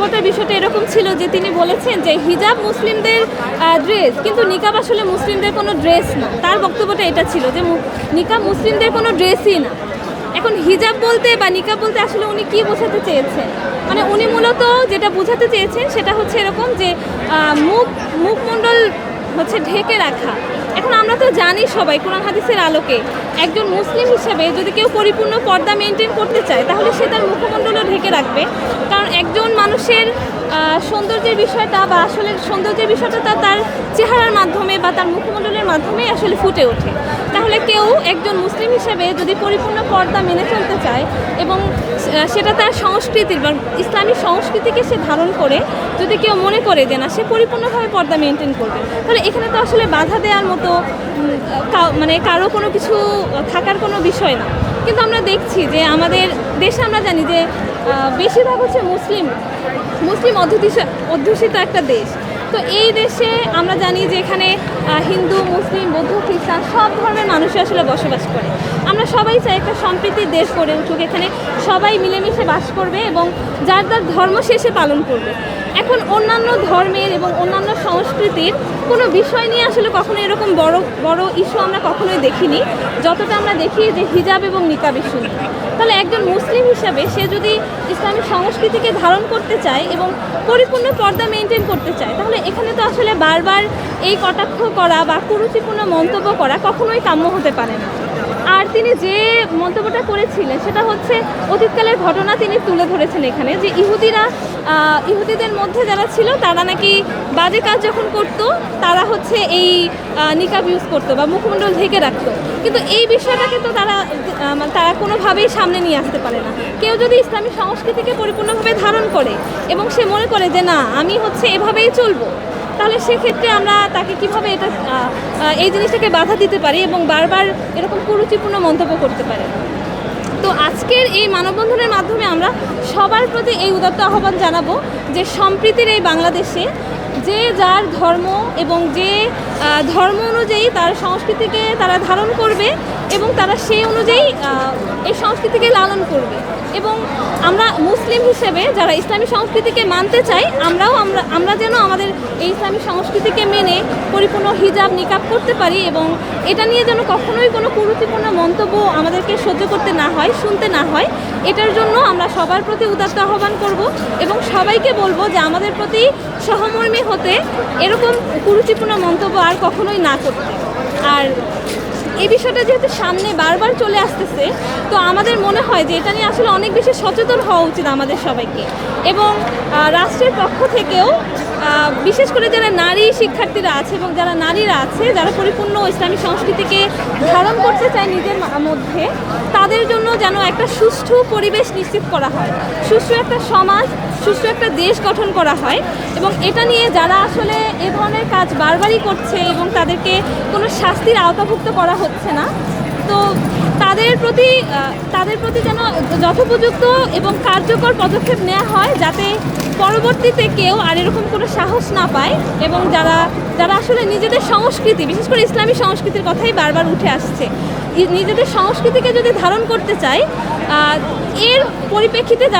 বক্তব্যটার বিষয়টা এরকম ছিল যে তিনি বলেছেন যে হিজাব মুসলিমদের ড্রেস কিন্তু নিকাব আসলে মুসলিমদের কোনো ড্রেস না। তার বক্তব্যটা এটা ছিল যে নিকাব মুসলিমদের কোনো ড্রেসই না। এখন হিজাব বলতে বা নিকাব বলতে আসলে উনি কি বোঝাতে চেয়েছেন? মানে উনি মূলত যেটা বোঝাতে চেয়েছেন সেটা হচ্ছে এরকম যে মুখ, মুখমণ্ডল হচ্ছে ঢেকে রাখা। এখন আমরা তো জানি সবাই কোরআন হাদিসের আলোকে একজন মুসলিম হিসেবে যদি কেউ পরিপূর্ণ পর্দা মেনটেন করতে চায়, তাহলে সে তার মুখমণ্ডলও ঢেকে রাখবে কারণ একজন মানুষের সৌন্দর্যের বিষয়টা বা আসলে সৌন্দর্যের বিষয়টা তার চেহারার মাধ্যমে বা তার মুখমণ্ডলের মাধ্যমে আসলে ফুটে ওঠে। তাহলে কেউ একজন মুসলিম হিসেবে যদি পরিপূর্ণ পর্দা মেনে চলতে চায় এবং সেটা তার সংস্কৃতির বা ইসলামী সংস্কৃতিকে সে ধারণ করে, যদি কেউ মনে করে যে না, সে পরিপূর্ণভাবে পর্দা মেনটেন করবে, তাহলে এখানে তো আসলে বাধা দেওয়ার মতো মানে কারও কোনো কিছু থাকার কোনো বিষয় না। কিন্তু আমরা দেখছি যে আমাদের দেশে আমরা জানি যে বেশিরভাগ হচ্ছে মুসলিম মুসলিম অধ্যুষিত অধ্যুষিত একটা দেশ। তো এই দেশে আমরা জানি যে এখানে হিন্দু, মুসলিম, বৌদ্ধ, খ্রিস্টান সব ধর্মের মানুষই আসলে বসবাস করে। আমরা সবাই চাই একটা সম্প্রীতির দেশ গড়ে উঠুক। এখানে সবাই মিলেমিশে বাস করবে এবং যার যার ধর্ম শেষে পালন করবে। এখন অন্যান্য ধর্মের এবং অন্যান্য সংস্কৃতির কোনো বিষয় নিয়ে আসলে কখনো এরকম বড় বড় ইস্যু আমরা কখনোই দেখিনি। যতটা আমরা দেখি যে হিজাব এবং নিকাব ইস্যু তাহলে একজন মুসলিম হিসাবে সে যদি ইসলামিক সংস্কৃতিকে ধারণ করতে চায় এবং পরিপূর্ণ পর্দা মেনটেন করতে চায়, তাহলে এখানে তো আসলে বারবার এই কটাক্ষ করা বা কুরুচিপূর্ণ মন্তব্য করা কখনোই কাম্য হতে পারে না। আর তিনি যে মন্তব্যটা করেছিলেন, সেটা হচ্ছে অতীতকালের ঘটনা তিনি তুলে ধরেছেন এখানে, যে ইহুদিরা ইহুদিদের মধ্যে যারা ছিল, তারা নাকি বাজে কাজ যখন করতো, তারা হচ্ছে এই নিকাব ইউজ করতো বা মুখমণ্ডল ঢেকে রাখতো। কিন্তু এই বিষয়টাকে তো তারা মানে তারা কোনোভাবেই সামনে নিয়ে আসতে পারে না। কেউ যদি ইসলামী সংস্কৃতিকে পরিপূর্ণভাবে ধারণ করে এবং সে মনে করে যে, না, আমি হচ্ছে এভাবেই চলবো। তাহলে সেক্ষেত্রে আমরা তাকে কীভাবে এটা এই জিনিসটাকে বাধা দিতে পারি এবং বারবার এরকম কুরুচিপূর্ণ মন্তব্য করতে পারি? তো আজকের এই মানববন্ধনের মাধ্যমে আমরা সবার প্রতি এই উদাত্ত আহ্বান জানাব যে সম্প্রীতির এই বাংলাদেশে যে যার ধর্ম এবং যে ধর্ম অনুযায়ী তার সংস্কৃতিকে তারা ধারণ করবে এবং তারা সেই অনুযায়ী এই সংস্কৃতিকে লালন করবে। এবং আমরা মুসলিম হিসেবে যারা ইসলামী সংস্কৃতিকে মানতে চাই, আমরাও আমরা আমরা যেন আমাদের এই ইসলামী সংস্কৃতিকে মেনে পরিপূর্ণ হিজাব নিকাব করতে পারি এবং এটা নিয়ে যেন কখনোই কোনো কুরুচিপূর্ণ মন্তব্য আমাদেরকে সহ্য করতে না হয়, শুনতে না হয়, এটার জন্য আমরা সবার প্রতি উদাত্ত আহ্বান করব এবং সবাইকে বলব যে আমাদের প্রতি সহমর্মী হতে এরকম কুরুচিপূর্ণ মন্তব্য আর কখনোই না করতে। আর এই বিষয়টা যেহেতু সামনে বারবার চলে আসতেছে, তো আমাদের মনে হয় যে এটা নিয়ে আসলে অনেক বেশি সচেতন হওয়া উচিত আমাদের সবাইকে। এবং রাষ্ট্রের পক্ষ থেকেও বিশেষ করে যারা নারী শিক্ষার্থীরা আছে এবং যারা নারীরা আছে, যারা পরিপূর্ণ ইসলামী সংস্কৃতিকে ধারণ করতে চায় নিজের মধ্যে, তাদের জন্য যেন একটা সুষ্ঠু পরিবেশ নিশ্চিত করা হয়। সুষ্ঠু একটা সমাজ, সুষ্ঠু একটা দেশ গঠন করা হয় এবং এটা নিয়ে যারা আসলে এ ধরনের কাজ বারবারই করছে এবং তাদেরকে কোনো শাস্তির আওতাভুক্ত করা হচ্ছে না তো তাদের প্রতি তাদের প্রতি যেন যথোপযুক্ত এবং কার্যকর পদক্ষেপ নেওয়া হয় যাতে পরবর্তীতে কেউ আর এরকম কোনো সাহস না পায় এবং যারা যারা আসলে নিজেদের সংস্কৃতি, বিশেষ করে ইসলামী সংস্কৃতির কথাই বারবার উঠে আসছে নিজেদের সংস্কৃতিকে যদি ধারণ করতে চায় এর পরিপ্রেক্ষিতে যারা